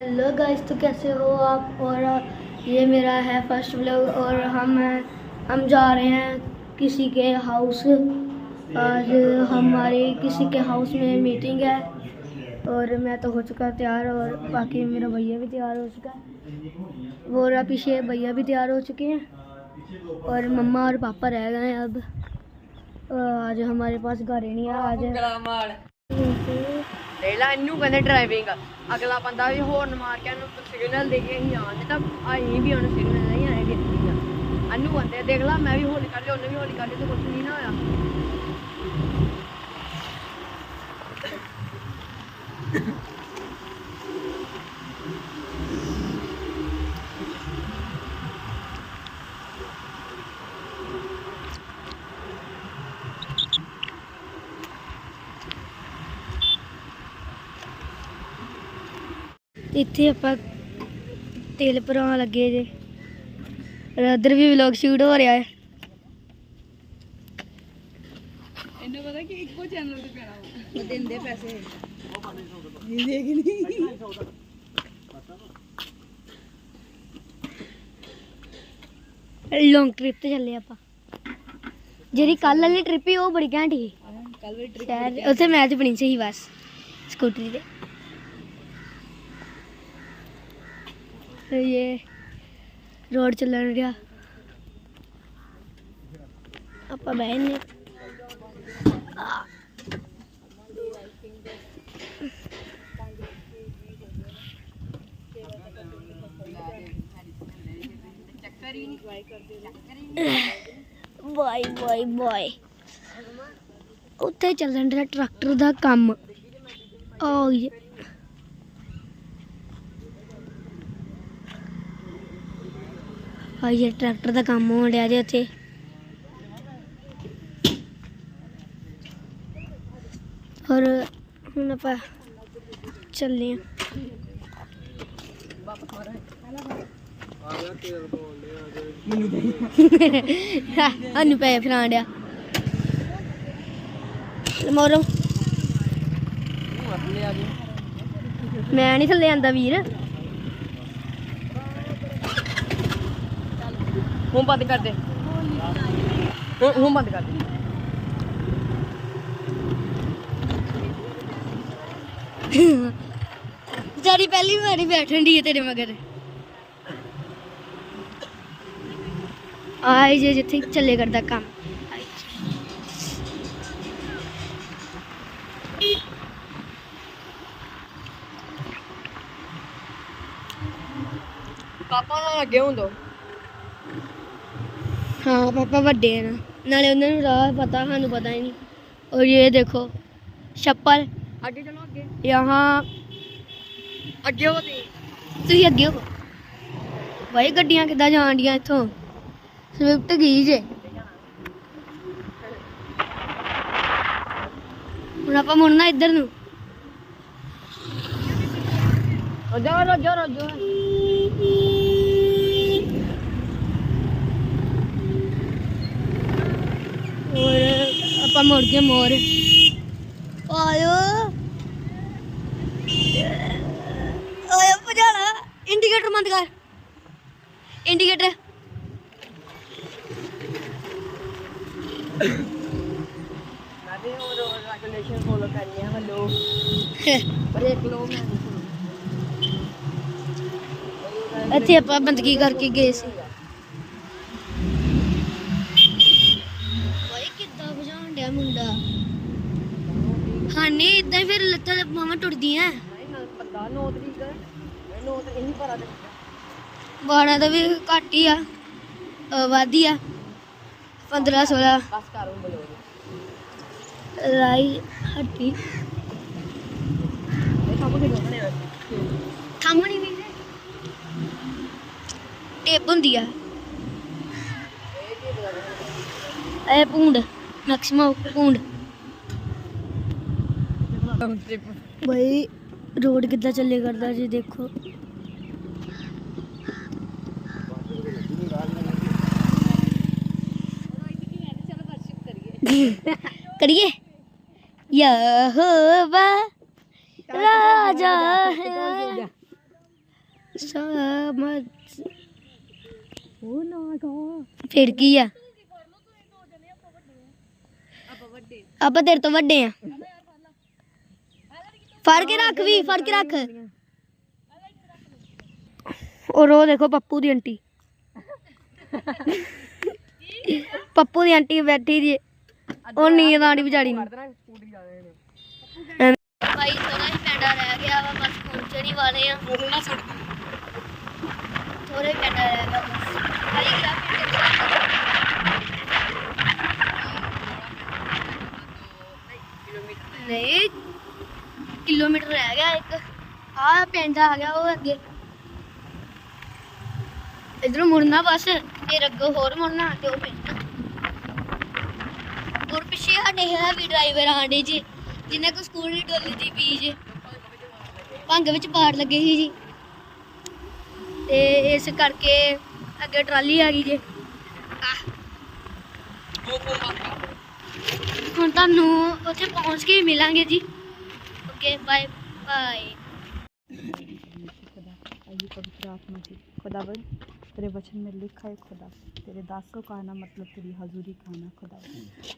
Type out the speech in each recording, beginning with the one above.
Hello guys तो कैसे हो आप? और ये मेरा है फ़र्स्ट व्लॉग और हम हम जा रहे हैं किसी के हाउस आज हमारे किसी के हाउस में मीटिंग है। और मैं तो हो चुका तैयार और बाकी मेरा भैया भी तैयार हो चुका है। वो रहा पीछे भैया भी तैयार हो चुके हैं। और मम्मा और पापा रह गए हैं अब। आज हमारे पास गाड़ी नहीं है आज ਅਗਲਾ ਇਹਨੂੰ ਕਹਿੰਦੇ ਡਰਾਈਵਿੰਗ ਅਗਲਾ ਬੰਦਾ ਵੀ ਹੋਰਨ ਮਾਰ ਕੇ ਇਹਨੂੰ ਸਿਗਨਲ ਦੇ ਕੇ ਅਸੀਂ ਆਉਂਦੇ ਤਾਂ ਅਸੀਂ ਵੀ ਉਹਨੂੰ ਸਿਗਨਲ ਨਹੀਂ ਆਏ ਦਿੱਤੀ ਆ ਇਹਨੂੰ ਕਹਿੰਦੇ ਦੇਖ ਲਾ ਮੈਂ ਵੀ ਹੌਲੀ ਕਰ ਲਈ, ਉਹਨੇ ਵੀ ਹੌਲੀ ਕਰ ਲਈ ਤੇ ਕੁਝ ਨਹੀਂ ਨਾ ਹੋਇਆ। ਤੇ ਇੱਥੇ ਆਪਾਂ ਤੇਲ ਭਰਾਉਣ ਲੱਗੇ ਜੇ। ਉਧਰ ਵੀ ਵਲੌਗ ਸ਼ੂਟ ਹੋ ਰਿਹਾ ਹੈ। ਇਹਨੂੰ ਪਤਾ ਕਿ ਇੱਕੋ ਚੈਨਲ ਤੇ ਪੈਣਾ ਉਹ ਦਿੰਦੇ ਪੈਸੇ। ਇਹ ਦੇਖ ਨਹੀਂ। ਲੌਂਗ ਟ੍ਰਿਪ ਤੇ ਚੱਲੇ ਆਪਾਂ। ਜਿਹੜੀ ਕੱਲ ਵਾਲੀ ਟ੍ਰਿਪ ਸੀ ਉਹ ਬੜੀ ਘੈਂਟ ਸੀ। ਕੱਲ ਵੀ ਸ਼ਾਇਦ ਉੱਥੇ ਮੈਚ ਬਣੀ ਸੀ ਬਸ ਸਕੂਟਰੀ ਤੇ। ਇਹ ਰੋਡ ਚੱਲਣ ਰਿਹਾ ਆਪਾਂ ਬਹਿਨੇ ਚੱਕਰ ਹੀ। ਨਹੀਂ ਉੱਥੇ ਚੱਲਣ ਰਿਹਾ ਟਰੈਕਟਰ ਦਾ ਕੰਮ। oh ਓ ਯੇ ਆ ਇਹ ਟਰੈਕਟਰ ਦਾ ਕੰਮ ਹੋਣ ਡਿਆ ਜੇ ਉੱਥੇ। ਔਰ ਹੁਣ ਆਪਾਂ ਚੱਲੇ ਆ। ਅਨੂ ਪੈ ਫਰਾਂ ਡਿਆ। ਮੋਰੋ ਮੈਂ ਨਹੀਂ ਥੱਲੇ ਆਂਦਾ ਵੀਰ। ਹੁਣ ਬੰਦ ਕਰ ਦੇ। ਹੁਣ ਬੰਦ ਕਰ ਦੇ। ਵਿਚਾਰੀ ਪਹਿਲੀ ਵਾਰੀ ਬੈਠਣ ਦੀ ਹੈ ਤੇਰੇ ਮਗਰ। ਆਈ ਜੇ ਜਿੱਥੇ ਚੱਲੇ ਕਰਦਾ ਕੰਮ। ਪਾਪਾ ਨਾਲ ਅੱਗੇ ਹੁੰਦੋ ਹਾਂ ਪਾਪਾ ਵੱਡੇ ਆ ਨਾਲੇ ਉਹਨਾਂ ਨੂੰ ਰਾਹ ਪਤਾ ਸਾਨੂੰ ਪਤਾ ਹੀ ਨਹੀਂ। ਔਰ ਇਹ ਦੇਖੋ ਛੱਪਰ। ਅੱਗੇ ਚਲੋ ਅੱਗੇ। ਯਹਾਂ ਅੱਗੇ ਹੋ ਤੇ ਤੁਸੀਂ ਅੱਗੇ ਹੋ। ਭਾਈ ਗੱਡੀਆਂ ਕਿੱਦਾਂ ਜਾਣ ਡੀਆਂ ਇੱਥੋਂ? ਸਵਿਫਟ ਗਈ ਜੇ? ਹੁਣ ਆਪਾਂ ਮੁੜਨਾ ਇੱਧਰ ਨੂੰ। ਰੋ ਰੋ ਜਾ ਰੋ ਜਾ ਔਰ ਆਪਾਂ ਮੁੜ ਗਏ ਮੋਰ। ਆਇਓ। ਆਇਓ ਭਜਾਣਾ ਇੰਡੀਕੇਟਰ ਬੰਦ ਕਰ। ਇੰਡੀਕੇਟਰ ਮੈਂ ਵੀ ਉਹ ਰੈਗੂਲੇਸ਼ਨ ਫੋਲੋ ਕਰਨੀ ਆ ਹਲੋ ਬ੍ਰੇਕ ਲੋ ਮੈਂ ਇੱਥੇ ਆਪਾਂ ਬੰਦਗੀ ਕਰਕੇ ਗਏ ਸੀ ਓਏ ਕਿੱਦਾਂ ਡਿਆ ਮੁੰਡਾ। ਹਾਂ ਨਹੀਂ ਇਦਾਂ ਹੀ ਫਿਰ ਲੱਤਾਂ ਮਾਵਾਂ ਟੁੱਟਦੀਆਂ। ਪਤਾ 9 ਤਰੀਕ ਮੈਂ 9 ਤਰੀਕ ਨਹੀਂ ਭਰਾ ਦੇ ਬਾਣਾ ਦਾ ਵੀ ਘੱਟ ਹੀ ਆ ਹੀ ਆ। 15 16 ਬਸ ਕਰ ਬਲੋ ਰਾਈ ਹੱਟੀ। ਇਹ ਸਭ ਕੁਝ ਹੋਣੇ ਆ ਥੰਮਣੀ ਵੀ ਟੇਪ ਹੁੰਦੀ ਆ। ਇਹ ਪੂੰਡ ਮੈਕਸਿਮਮ ਪੂੰਡ ਟ੍ਰਿਪ ਬਈ ਰੋਡ ਕਿੱਦਾਂ ਚੱਲੇ ਕਰਦਾ ਜੀ ਦੇਖੋ ਕਰੀਏ ਯਹੋਵਾ ਰਾਜਾ ਹੈ ਸਮਝ ਉਹ ਨਾ ਗਾ ਫਿਰ ਕੀ ਆ ਆਪਾਂ ਵੱਡੇ ਆਪਾਂ ਤੇਰੇ ਤੋਂ ਵੱਡੇ ਆ। ਫੜ ਕੇ ਰੱਖ ਵੀ ਫੜ ਕੇ ਰੱਖ। ਔਰ ਉਹ ਦੇਖੋ ਪੱਪੂ ਦੀ ਆਂਟੀ। ਪੱਪੂ ਦੀ ਆਂਟੀ ਬੈਠੀ ਜੀ। ਉਹ ਨੀਂਦ ਆਣੀ ਵਿਚਾਰੀ ਨੂੰ। ਭਾਈ ਥੋੜਾ ਹੀ ਪੈਂਡਾ ਰਹਿ ਗਿਆ ਵਾ ਬਸ ਪਹੁੰਚਣ ਹੀ ਵਾਲੇ ਆ। ਥੋੜੇ ਪੈਂਡਾ ਰਹਿ ਗਿਆ ਬਸ ਭਾਈ ਕਿਲੋਮੀਟਰ ਨਹੀਂ ਕਿਲੋਮੀਟਰ ਰਹਿ ਗਿਆ ਇੱਕ। ਆ ਪਿੰਡ ਆ ਗਿਆ ਉਹ ਅੱਗੇ। ਇਧਰੋਂ ਮੁੜਨਾ ਬਸ ਫਿਰ ਅੱਗੋਂ ਹੋਰ ਮੁੜਨਾ ਤੇ ਉਹ ਪਿੰਡ। ਔਰ ਪਿੱਛੇ ਸਾਡੇ ਹੈ ਵੀ ਡਰਾਈਵਰ ਆਂਡੇ ਜੀ ਜਿੰਨੇ ਕੋ ਸਕੂਲ ਦੀ ਡੋਲੀ ਦੀ ਪੀ ਜੇ ਭੰਗ ਵਿੱਚ ਪਾੜ ਲੱਗੇ ਸੀ ਜੀ। ਤੇ ਇਸ ਕਰਕੇ ਅੱਗੇ ਟਰਾਲੀ ਆ ਗਈ ਜੇ। ਆਹ, ਹੁਣ ਤੁਹਾਨੂੰ ਉੱਥੇ ਪਹੁੰਚ ਕੇ ਹੀ ਮਿਲਾਂਗੇ ਜੀ ਓਕੇ ਬਾਏ ਬਾਏ आइए पवित्र आत्मा की खुदावन तेरे वचन में लिखा है खुदा तेरे दासों का आना मतलब तेरी हजूरी का आना खुदा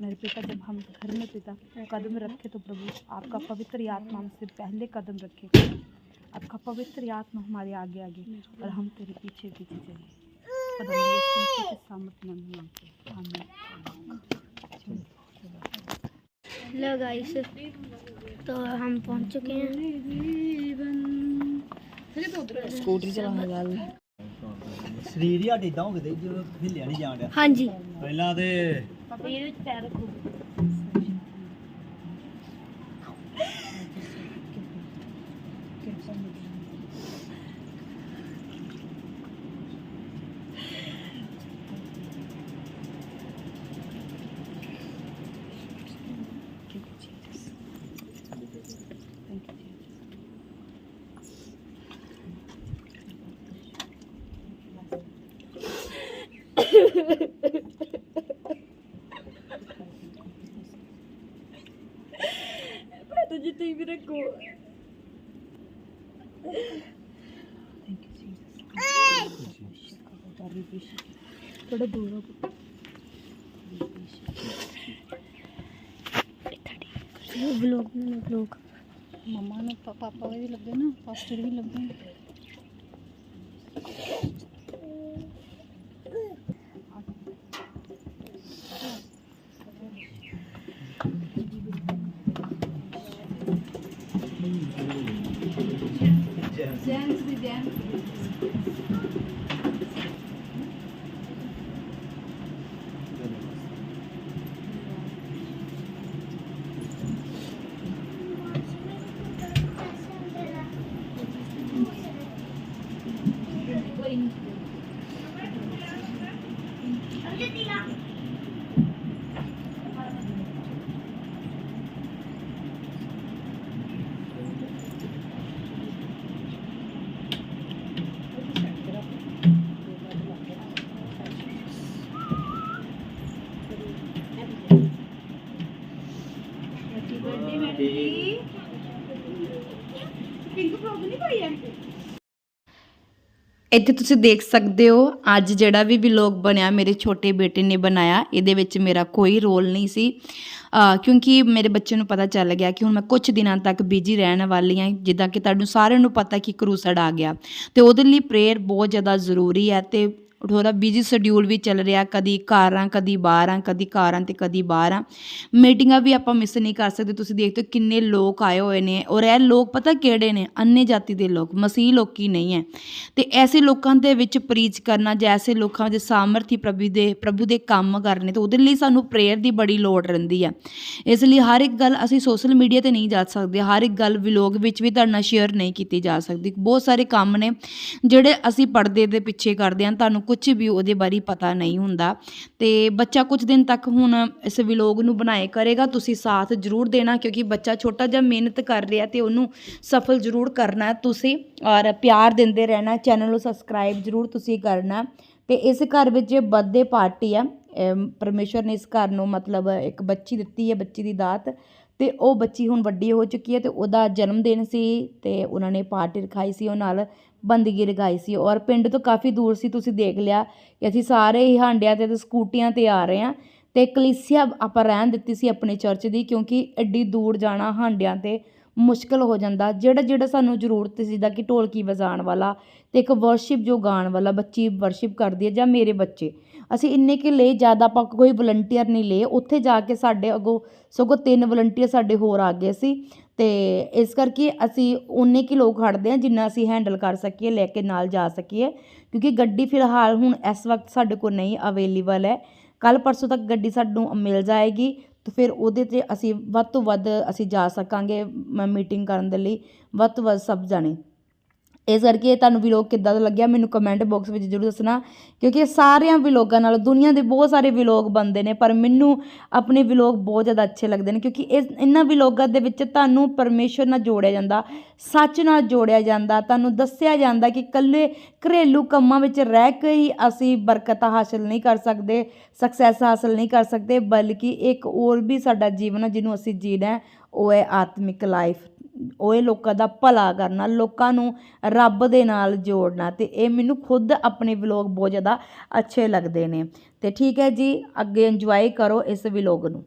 मेरे पिता जब हम घर में पिता कदम रखे तो प्रभु आपका पवित्र आत्मा हमसे पहले कदम रखे खुदा। आपका पवित्र आत्मा हमारे आगे आगे और हम तेरे पीछे पीछे चले खुदा यीशु मसीह के सामर्थ्य नाम में मांगते हैं। आमीन हेलो गाइस तो हम पहुंच चुके हैं ਸਕੂਟਰੀ ਚਲਾਉਣ ਗੱਲ ਸਰੀਰ ਹੀ ਹੱਡੀ ਇਦਾਂ ਹੋ ਗਏ ਜਦੋਂ ਹਿੱਲਿਆ ਨਹੀਂ ਜਾਣ ਡਿਆ हाँ जी ਪਹਿਲਾਂ ਤੇ Thank Pato, yo estoy bien aquí. Thank you, Jesus. mama na papa pa bhi lag gaya na pastor bhi lag ਇੱਥੇ ਤੁਸੀਂ ਦੇਖ ਸਕਦੇ ਹੋ, ਅੱਜ ਜਿਹੜਾ ਵੀ ਵਲੌਗ ਬਣਿਆ, ਮੇਰੇ ਛੋਟੇ ਬੇਟੇ ਨੇ ਬਣਾਇਆ, ਇਹਦੇ ਵਿੱਚ ਮੇਰਾ ਕੋਈ ਰੋਲ ਨਹੀਂ ਸੀ। ਕਿਉਂਕਿ ਮੇਰੇ ਬੱਚੇ ਨੂੰ ਪਤਾ ਚੱਲ ਗਿਆ ਕਿ ਹੁਣ ਮੈਂ ਕੁਝ ਦਿਨਾਂ ਤੱਕ ਬਿਜ਼ੀ ਰਹਿਣ ਵਾਲੀ ਹਾਂ ਜਿੱਦਾਂ ਕਿ ਤੁਹਾਨੂੰ ਸਾਰਿਆਂ ਨੂੰ ਪਤਾ ਕਿ ਕਰੂਸੜ ਆ ਗਿਆ। ਤੇ ਉਹਦੇ ਲਈ ਪ੍ਰੇਅਰ ਬਹੁਤ ਜ਼ਿਆਦਾ ਜ਼ਰੂਰੀ ਹੈ ਤੇ ਥੋੜਾ ਬਿਜ਼ੀ ਸ਼ਡਿਊਲ ਵੀ ਚੱਲ ਰਿਹਾ, ਕਦੀ ਘਰ ਆ ਕਦੀ ਬਾਹਰ ਆ ਕਦੀ ਘਰ ਆ ਤੇ ਕਦੀ ਬਾਹਰ ਆ ਮੀਟਿੰਗਾਂ ਵੀ ਆਪਾਂ ਮਿਸ ਨਹੀਂ ਕਰ ਸਕਦੇ। ਤੁਸੀਂ ਦੇਖਦੇ ਹੋ ਕਿੰਨੇ ਲੋਕ ਆਏ ਹੋਏ ਨੇ ਔਰ ਇਹ ਲੋਕ ਪਤਾ ਕਿਹੜੇ ਨੇ? ਅੰਨੇ ਜਾਤੀ ਦੇ ਲੋਕ, ਮਸੀਹ ਲੋਕੀ ਨਹੀਂ ਹੈ। ਤੇ ਐਸੇ ਲੋਕਾਂ ਦੇ ਵਿੱਚ ਪ੍ਰੀਚ ਕਰਨਾ ਜੈਸੇ ਲੋਕਾਂ ਦੇ ਸਾਮਰਥੀ ਪ੍ਰਭੂ ਦੇ ਪ੍ਰਭੂ ਦੇ ਕੰਮ ਕਰਨੇ, ਤੇ ਉਹਦੇ ਲਈ ਸਾਨੂੰ ਪ੍ਰੇਅਰ ਦੀ ਬੜੀ ਲੋੜ ਰਹਿੰਦੀ ਹੈ। ਇਸ ਲਈ ਹਰ ਇੱਕ ਗੱਲ ਅਸੀਂ ਸੋਸ਼ਲ ਮੀਡੀਆ ਤੇ ਨਹੀਂ ਜਾ ਸਕਦੇ। ਹਰ ਇੱਕ ਗੱਲ ਵਲੌਗ ਵਿੱਚ ਵੀ ਤੁਹਾਡੇ ਨਾਲ ਸ਼ੇਅਰ ਨਹੀਂ ਕੀਤੀ ਜਾ ਸਕਦੀ। ਬਹੁਤ ਸਾਰੇ ਕੰਮ ਨੇ ਜਿਹੜੇ ਅਸੀਂ ਪਰਦੇ ਦੇ ਪਿੱਛੇ ਕਰਦੇ ਹਾਂ, ਤੁਹਾਨੂੰ ਕੁਝ ਵੀ ਉਹਦੇ ਬਾਰੇ ਪਤਾ ਨਹੀਂ ਹੁੰਦਾ। ਤੇ ਬੱਚਾ ਕੁਝ ਦਿਨ ਤੱਕ ਹੁਣ ਇਸ ਵਿਲੋਗ ਨੂੰ ਬਣਾਏ ਕਰੇਗਾ, ਤੁਸੀਂ ਸਾਥ ਜ਼ਰੂਰ ਦੇਣਾ ਕਿਉਂਕਿ ਬੱਚਾ ਛੋਟਾ ਜਿਹਾ ਮਿਹਨਤ ਕਰ ਰਿਹਾ ਤੇ ਉਹਨੂੰ ਸਫਲ ਜ਼ਰੂਰ ਕਰਨਾ ਤੁਸੀਂ। ਔਰ ਪਿਆਰ ਦਿੰਦੇ ਰਹਿਣਾ ਚੈਨਲ ਨੂੰ ਸਬਸਕ੍ਰਾਈਬ ਜ਼ਰੂਰ ਤੁਸੀਂ ਕਰਨਾ। ਤੇ ਇਸ ਘਰ ਵਿੱਚ ਬਰਥਡੇ ਪਾਰਟੀ ਆ, ਅਮ ਨੇ ਇਸ ਘਰ ਨੂੰ ਮਤਲਬ ਇੱਕ ਬੱਚੀ ਦਿੱਤੀ ਹੈ, ਬੱਚੀ ਦੀ ਦਾਤ। ਤੇ ਉਹ ਬੱਚੀ ਹੁਣ ਵੱਡੀ ਹੋ ਚੁੱਕੀ ਹੈ ਤੇ ਉਹਦਾ ਜਨਮ ਦਿਨ ਸੀ ਤੇ ਉਹਨਾਂ ਨੇ ਪਾਰਟੀ ਰਖਾਈ ਸੀ ਉਹ ਨਾਲ। ਬੰਦਗੀ ਲਗਾਈ ਸੀ ਔਰ ਪਿੰਡ ਤੋਂ ਕਾਫੀ ਦੂਰ ਸੀ, ਤੁਸੀਂ ਦੇਖ ਲਿਆ ਕਿ ਅਸੀਂ ਸਾਰੇ ਹੀ ਹਾਂਡਿਆਂ ਤੇ ਤੇ ਸਕੂਟੀਆਂ ਤੇ ਆ ਰਹੇ ਹਾਂ ਤੇ ਕਲੀਸਿਆ ਆਪਾਂ ਰਹਿਣ ਦਿੱਤੀ ਸੀ ਆਪਣੇ ਚਰਚ ਦੀ ਕਿਉਂਕਿ ਐਡੀ ਦੂਰ ਜਾਣਾ ਹਾਂਡਿਆਂ ਤੇ ਮੁਸ਼ਕਲ ਹੋ ਜਾਂਦਾ। ਜਿਹੜਾ ਜਿਹੜਾ ਸਾਨੂੰ ਜ਼ਰੂਰਤ ਸੀ ਜਿੱਦਾਂ ਕਿ ਢੋਲਕੀ ਵਜਾਉਣ ਵਾਲਾ ਤੇ ਇੱਕ ਵਰਸ਼ਿਪ ਜੋ ਗਾਉਣ ਵਾਲਾ ਬੱਚੀ ਵਰਸ਼ਿਪ ਕਰਦੀ ਹੈ ਜਾਂ ਮੇਰੇ ਬੱਚੇ, ਅਸੀਂ ਇੰਨੇ ਕਿ ਲਏ, ਜ਼ਿਆਦਾ ਆਪਾਂ ਕੋਈ ਵਲੰਟੀਅਰ ਨਹੀਂ ਲਏ। ਉੱਥੇ ਜਾ ਕੇ ਸਾਡੇ ਅੱਗੋਂ ਸਗੋਂ ਤਿੰਨ ਵਲੰਟੀਅਰ ਸਾਡੇ ਹੋਰ ਆ ਗਏ ਸੀ। ਅਤੇ ਇਸ ਕਰਕੇ ਅਸੀਂ ਉਨੇ ਕੁ ਲੋਕ ਖੜਦੇ ਹਾਂ ਜਿੰਨਾ ਅਸੀਂ ਹੈਂਡਲ ਕਰ ਸਕੀਏ, ਲੈ ਕੇ ਨਾਲ ਜਾ ਸਕੀਏ। ਕਿਉਂਕਿ ਗੱਡੀ ਫਿਲਹਾਲ ਹੁਣ ਇਸ ਵਕਤ ਸਾਡੇ ਕੋਲ ਨਹੀਂ ਅਵੇਲੇਬਲ ਹੈ। ਕੱਲ੍ਹ ਪਰਸੋਂ ਤੱਕ ਗੱਡੀ ਸਾਨੂੰ ਮਿਲ ਜਾਏਗੀ ਅਤੇ ਫਿਰ ਉਹਦੇ 'ਤੇ ਅਸੀਂ ਵੱਧ ਤੋਂ ਵੱਧ ਅਸੀਂ ਜਾ ਸਕਾਂਗੇ ਮੀਟਿੰਗ ਕਰਨ ਦੇ ਲਈ। ਵੱਧ ਤੋਂ ਵੱਧ ਸਭ ਜਾਣੇ। ਇਸ ਕਰਕੇ ਤੁਹਾਨੂੰ ਵਲੋਗ ਕਿੱਦਾਂ ਦਾ ਲੱਗਿਆ ਮੈਨੂੰ ਕਮੈਂਟ ਬਾਕਸ ਵਿੱਚ ਜ਼ਰੂਰ ਦੱਸਣਾ, ਕਿਉਂਕਿ ਸਾਰਿਆਂ ਵਲੋਗਾਂ ਨਾਲ, ਦੁਨੀਆ ਦੇ ਬਹੁਤ ਸਾਰੇ ਵਲੋਗ ਬਣਦੇ ਨੇ, ਪਰ ਮੈਨੂੰ ਆਪਣੇ ਵਲੋਗ ਬਹੁਤ ਜ਼ਿਆਦਾ ਅੱਛੇ ਲੱਗਦੇ ਨੇ, ਕਿਉਂਕਿ ਇਸ, ਇਹਨਾਂ ਵਲੋਗਾਂ ਦੇ ਵਿੱਚ ਤੁਹਾਨੂੰ ਪਰਮੇਸ਼ਰ ਨਾਲ ਜੋੜਿਆ ਜਾਂਦਾ, ਸੱਚ ਨਾਲ ਜੋੜਿਆ ਜਾਂਦਾ, ਤੁਹਾਨੂੰ ਦੱਸਿਆ ਜਾਂਦਾ ਕਿ ਇਕੱਲੇ ਘਰੇਲੂ ਕੰਮਾਂ ਵਿੱਚ ਰਹਿ ਕੇ ਹੀ ਅਸੀਂ ਬਰਕਤਾਂ ਹਾਸਲ ਨਹੀਂ ਕਰ ਸਕਦੇ ਸਕਸੈਸ ਹਾਸਲ ਨਹੀਂ ਕਰ ਸਕਦੇ, ਬਲਕਿ ਇੱਕ ਹੋਰ ਵੀ ਸਾਡਾ ਜੀਵਨ ਹੈ ਜਿਹਨੂੰ ਅਸੀਂ ਜੀਣਾ ਉਹ ਹੈ ਆਤਮਿਕ ਲਾਈਫ ਉਹ ਇਹ ਲੋਕਾਂ ਦਾ ਭਲਾ ਕਰਨਾ, ਲੋਕਾਂ ਨੂੰ ਰੱਬ ਦੇ ਨਾਲ ਜੋੜਨਾ ਅਤੇ ਇਹ ਮੈਨੂੰ ਖੁਦ ਆਪਣੇ ਵਲੋਗ ਬਹੁਤ ਜ਼ਿਆਦਾ ਅੱਛੇ ਲੱਗਦੇ ਨੇ। ਅਤੇ ਠੀਕ ਹੈ ਜੀ, ਅੱਗੇ ਇੰਜੋਏ ਕਰੋ ਇਸ ਵਲੋਗ ਨੂੰ।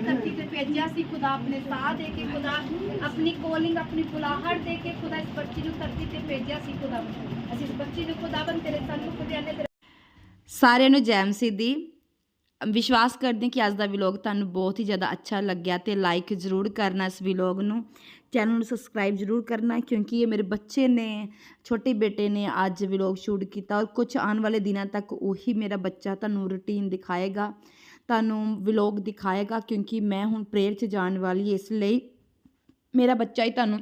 ਬੱਚੀ ਨੂੰ ਖੁਦਾ ਧਰਤੀ ਤੇ ਭੇਜਿਆ ਸੀ, ਖੁਦਾ ਆਪਣੇ ਸਾਹ ਦੇ ਕੇ ਕੋਲਿੰਗ ਆਪਣੀ ਬੁਲਾਹਟ ਦੇ ਕੇ, ਖੁਦਾ ਇਸ ਬੱਚੀ ਨੂੰ ਧਰਤੀ ਤੇ ਭੇਜਿਆ ਸੀ, ਖੁਦਾ ਅਸੀਂ ਇਸ ਬੱਚੀ ਨੂੰ ਖੁਦਾਵੰਦ ਤੇਰੇ ਸਾਨੂੰ ਖੁਦਿਆਨੇ ਤੇਰੇ ਸਾਰਿਆਂ ਨੂੰ ਜੈਮ ਸਿੱਧੀ ਵਿਸ਼ਵਾਸ ਕਰਦੇ ਹਾਂ ਕਿ ਅੱਜ ਦਾ ਵਲੌਗ ਤੁਹਾਨੂੰ ਬਹੁਤ ਹੀ ਜ਼ਿਆਦਾ ਅੱਛਾ ਲੱਗਿਆ ਤੇ ਲਾਈਕ ਜ਼ਰੂਰ ਕਰਨਾ ਇਸ ਵਲੌਗ ਨੂੰ। ਚੈਨਲ ਨੂੰ ਸਬਸਕ੍ਰਾਈਬ ਜ਼ਰੂਰ ਕਰਨਾ, ਕਿਉਂਕਿ ਇਹ ਮੇਰੇ ਬੱਚੇ ਨੇ, ਛੋਟੇ ਬੇਟੇ ਨੇ ਅੱਜ ਵਲੌਗ ਸ਼ੂਟ ਕੀਤਾ ਔਰ ਕੁਝ ਆਉਣ ਵਾਲੇ ਦਿਨਾਂ ਤੱਕ ਉਹੀ ਮੇਰਾ ਬੱਚਾ ਤੁਹਾਨੂੰ ਰੁਟੀਨ ਦਿਖਾਏਗਾ। ਤੁਹਾਨੂੰ ਵਲੌਗ ਦਿਖਾਏਗਾ ਕਿਉਂਕਿ ਮੈਂ ਹੁਣ ਪ੍ਰੇਅਰ 'ਚ ਜਾਣ ਵਾਲੀ ਇਸ ਲਈ ਮੇਰਾ ਬੱਚਾ ਹੀ ਤੁਹਾਨੂੰ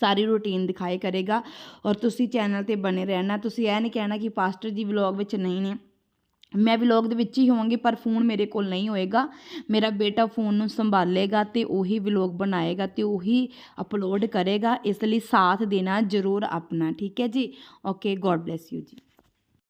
ਸਾਰੀ ਰੂਟੀਨ ਦਿਖਾਏ ਕਰੇਗਾ ਔਰ ਤੁਸੀਂ ਚੈਨਲ ਤੇ ਬਣੇ ਰਹਿਣਾ। ਤੁਸੀਂ ਇਹ ਨਹੀਂ ਕਹਿਣਾ ਕਿ ਪਾਸਟਰ ਜੀ ਵਲੌਗ ਵਿੱਚ ਨਹੀਂ ਨੇ। ਮੈਂ ਵਲੌਗ ਦੇ ਵਿੱਚ ਹੀ ਹੋਵਾਂਗੀ, ਪਰ ਫੋਨ ਮੇਰੇ ਕੋਲ ਨਹੀਂ ਹੋਏਗਾ। ਮੇਰਾ ਬੇਟਾ ਫੋਨ ਨੂੰ ਸੰਭਾਲੇਗਾ ਤੇ ਉਹੀ ਵਲੌਗ ਬਣਾਏਗਾ ਤੇ ਉਹੀ ਅਪਲੋਡ ਕਰੇਗਾ। ਇਸ ਲਈ ਸਾਥ ਦੇਣਾ ਜ਼ਰੂਰ ਆਪਣਾ, ਠੀਕ ਹੈ ਜੀ? ਓਕੇ ਗੋਡ ਬlesਸ ਯੂ ਜੀ।